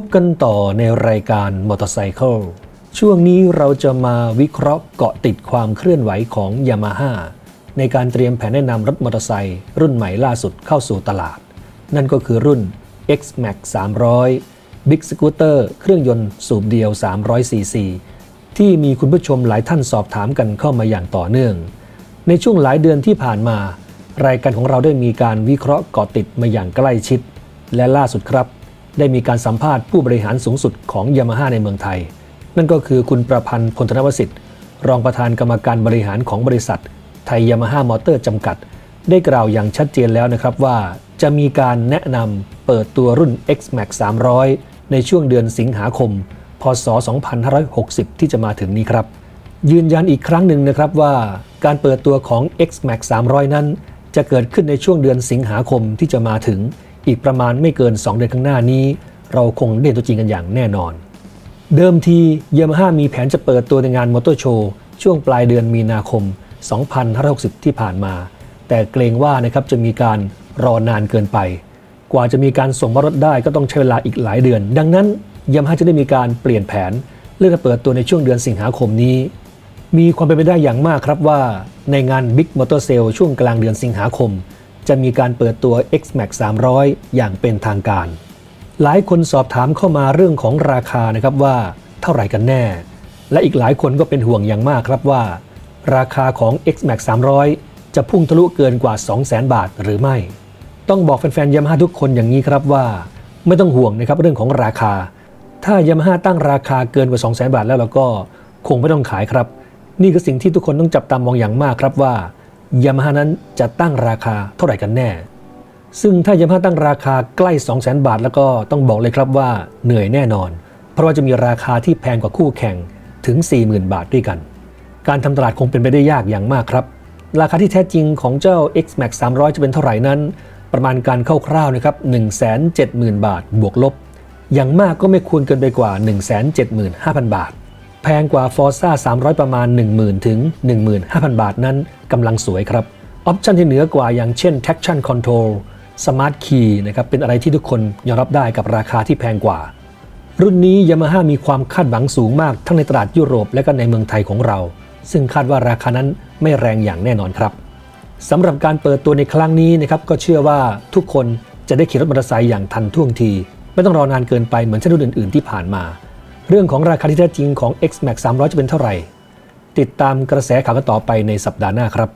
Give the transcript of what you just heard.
พบกันต่อในรายการมอเตอร์ไซค์ช่วงนี้เราจะมาวิเคราะห์เกาะติดความเคลื่อนไหวของยามาฮ่าในการเตรียมแผนแนะนำรถมอเตอร์ไซค์รุ่นใหม่ล่าสุดเข้าสู่ตลาด นั่นก็คือรุ่น X-Max 300 Big Scooter เครื่องยนต์สูบเดียว 300cc ที่มีคุณผู้ชมหลายท่านสอบถามกันเข้ามาอย่างต่อเนื่อง ในช่วงหลายเดือนที่ผ่านมา รายการของเราได้มีการวิเคราะห์เกาะติดมาอย่างใกล้ชิด และล่าสุดครับ ได้มีการสัมภาษณ์ผู้บริหารสูงสุดของยามาฮ่าในเมืองไทย นั่นก็คือคุณประพันธ์พลธนวสิทธิ์ รองประธานกรรมการบริหารของบริษัท ไทยยามาฮ่ามอเตอร์จำกัด ได้กล่าวอย่างชัดเจนแล้วนะครับว่า จะมีการแนะนำเปิดตัวรุ่น X-Max 300 ในช่วงเดือนสิงหาคม พศ 2560 ที่จะมาถึงนี้ครับ ยืนยันอีกครั้งหนึ่งนะครับว่า การเปิดตัวของ X-Max 300 นั้น จะเกิดขึ้นในช่วงเดือนสิงหาคมที่จะมาถึง อีกประมาณไม่เกิน 2 เดือนข้างหน้านี้ เราคงได้ตัวจริงกันอย่างแน่นอน เดิมทียามาฮ่ามีแผนจะเปิดตัวในงานมอเตอร์โชว์ช่วงปลายเดือนมีนาคม 2560 ที่ผ่านมา แต่เกรงว่านะครับจะมีการรอนานเกินไป กว่าจะมีการส่งมารถได้ก็ต้องใช้เวลาอีกหลายเดือน ดังนั้นยามาฮ่าจะได้มีการเปลี่ยนแผนเลือกจะเปิดตัวในช่วงเดือนสิงหาคมนี้ มีความเป็นไปได้อย่างมากครับว่า ในงาน Big Motor Sale ช่วงกลางเดือนสิงหาคม จะมีการเปิดตัว X-Max 300 อย่างเป็นทางการ หลายคนสอบถามเข้ามาเรื่องของราคานะครับว่าเท่าไหร่กันแน่ และอีกหลายคนก็เป็นห่วงอย่างมากครับว่า ราคาของ X-Max 300 จะพุ่งทะลุเกินกว่า 200,000 บาทหรือไม่ ต้องบอกแฟนๆยามาทุกคนอย่างนี้ครับว่า ไม่ต้องห่วงนะครับเรื่องของราคา ถ้ายามาฮ่าตั้งราคาเกินกว่า 200,000 บาทแล้วเราก็คงไม่ต้องขายครับ นี่คือสิ่งที่ทุกคนต้องจับตามองอย่างมากครับว่า ยามาฮ่านั้นจะตั้งราคาเท่าไหร่กันแน่ ซึ่งถ้ายามาฮ่าตั้งราคาใกล้ 200,000 บาท แล้วก็ต้องบอกเลยครับว่าเหนื่อยแน่นอน เพราะว่าจะมีราคาที่แพงกว่าคู่แข่งถึง 40,000 บาทด้วยกัน การทำตลาดคงเป็นไปได้ยากอย่างมากครับ ราคาที่แท้จริงของเจ้า X-Max 300 จะเป็นเท่าไหร่นั้น ประมาณการคร่าวๆนะครับ170,000 บาทบวกลบ อย่างมากก็ไม่ควรเกินไปกว่า 175,000 บาท แพงกว่า Forza 300 ประมาณ 10,000 ถึง 15,000 บาทนั้นกำลังสวยครับออปชันที่เหนือกว่าอย่างเช่น traction control smart key นะครับเป็นอะไรที่ทุกคนยอมรับได้กับราคาที่แพงกว่า รุ่นนี้ยามาฮ่ามีความคาดหวังสูงมากทั้งในตลาดยุโรปและก็ในเมืองไทยของเรา ซึ่งคาดว่าราคานั้นไม่แรงอย่างแน่นอนครับสำหรับการเปิดตัวในครั้งนี้นะครับก็เชื่อว่าทุกคนจะได้ขี่รถมอเตอร์ไซค์อย่างทันท่วงที ไม่ต้องรอนานเกินไปเหมือนเช่นรุ่นอื่น ๆ ที่ผ่านมา เรื่องของราคาที่แท้จริงของ X-Max 300 จะเป็นเท่าไหร่ ติดตามกระแสข่าวกันต่อไปในสัปดาห์หน้าครับ